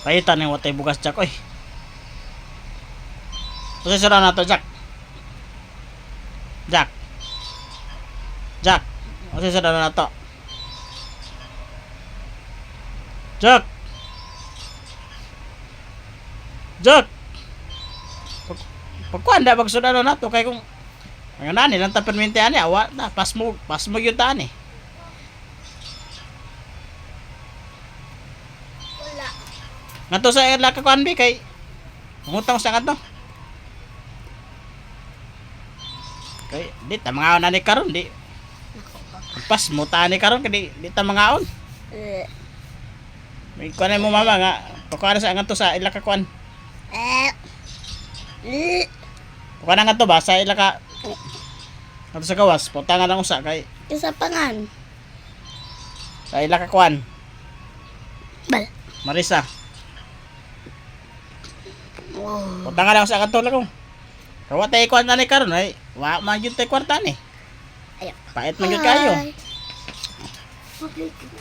Paita ni watay bugas Jack oy. Kasi sira na to Jack. Jack. Jack. Kasi sira na to. Jack. Jack. Pag- Pagkuhan da magsuda na to kay kung ang nani lang ta permente ani awa na pas mo pas mo gyud ta ani. Wala. Ngadto sa ila ka kuan bi kay Mutang sa kadto. Kay di ta mga ni karon di. Pas mo ta ni karon kay di, di ta mga Eh. May kuan mo mama nga. Pakuha na sa ngadto sa ila ka kuan. Eh. Pakuha na ngadto ba sa ila ka Ngadto sa gawas, putangan ang usa kay Isa pangan. sa ila ka kuan. Bal. Marisa, Oh. putangan lang sa kadto lang. Kawa tay kuan na ni karon ay wa man gyud tay kwarta ni. Pait man gyud kayo.